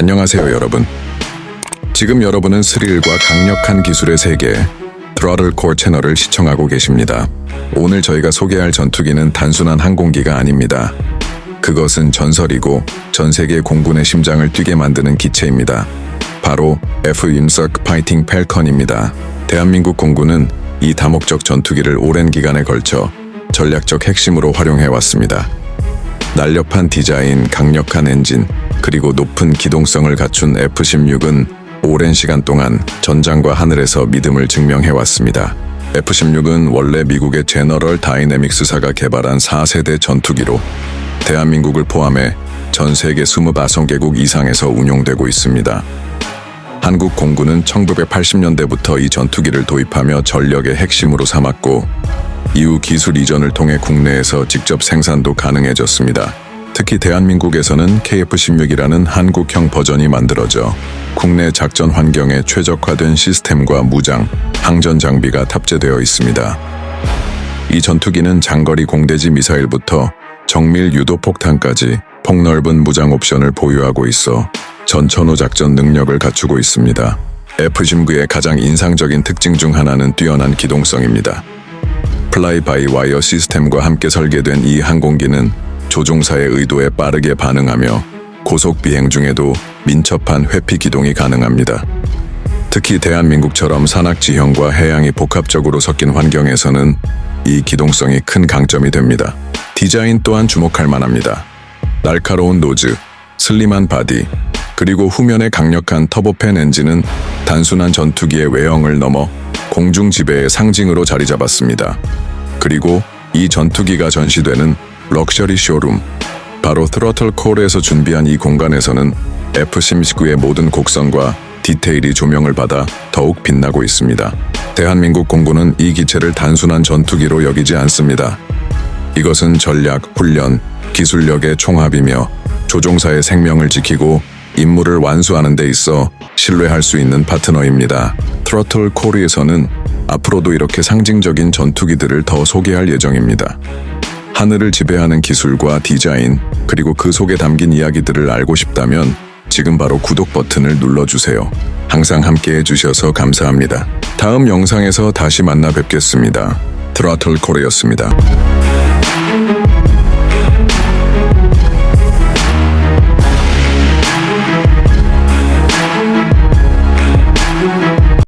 안녕하세요 여러분. 지금 여러분은 스릴과 강력한 기술의 세계 트러틀 콜 채널을 시청하고 계십니다. 오늘 저희가 소개할 전투기는 단순한 항공기가 아닙니다. 그것은 전설이고 전 세계 공군의 심장을 뛰게 만드는 기체입니다. 바로 F-윤석 파이팅 펠컨입니다. 대한민국 공군은 이 다목적 전투기를 오랜 기간에 걸쳐 전략적 핵심으로 활용해 왔습니다. 날렵한 디자인, 강력한 엔진, 그리고 높은 기동성을 갖춘 F-16은 오랜 시간 동안 전장과 하늘에서 믿음을 증명해 왔습니다. F-16은 원래 미국의 제너럴 다이내믹스사가 개발한 4세대 전투기로 대한민국을 포함해 전 세계 25개국 이상에서 운용되고 있습니다. 한국 공군은 1980년대부터 이 전투기를 도입하며 전력의 핵심으로 삼았고 이후 기술 이전을 통해 국내에서 직접 생산도 가능해졌습니다. 특히 대한민국에서는 KF-16이라는 한국형 버전이 만들어져 국내 작전 환경에 최적화된 시스템과 무장, 항전 장비가 탑재되어 있습니다. 이 전투기는 장거리 공대지 미사일부터 정밀 유도 폭탄까지 폭넓은 무장 옵션을 보유하고 있어 전천후 작전 능력을 갖추고 있습니다. F-19의 가장 인상적인 특징 중 하나는 뛰어난 기동성입니다. 플라이 바이 와이어 시스템과 함께 설계된 이 항공기는 조종사의 의도에 빠르게 반응하며 고속 비행 중에도 민첩한 회피 기동이 가능합니다. 특히 대한민국처럼 산악 지형과 해양이 복합적으로 섞인 환경에서는 이 기동성이 큰 강점이 됩니다. 디자인 또한 주목할 만합니다. 날카로운 노즈, 슬림한 바디, 그리고 후면의 강력한 터보팬 엔진은 단순한 전투기의 외형을 넘어 공중 지배의 상징으로 자리 잡았습니다. 그리고 이 전투기가 전시되는 럭셔리 쇼룸, 바로 트러틀 콜에서 준비한 이 공간에서는 F-16의 모든 곡선과 디테일이 조명을 받아 더욱 빛나고 있습니다. 대한민국 공군은 이 기체를 단순한 전투기로 여기지 않습니다. 이것은 전략, 훈련, 기술력의 총합이며 조종사의 생명을 지키고 임무를 완수하는 데 있어 신뢰할 수 있는 파트너입니다. 트러틀 코리에서는 앞으로도 이렇게 상징적인 전투기들을 더 소개할 예정입니다. 하늘을 지배하는 기술과 디자인, 그리고 그 속에 담긴 이야기들을 알고 싶다면 지금 바로 구독 버튼을 눌러주세요. 항상 함께 해주셔서 감사합니다. 다음 영상에서 다시 만나 뵙겠습니다. 트러틀 코리였습니다.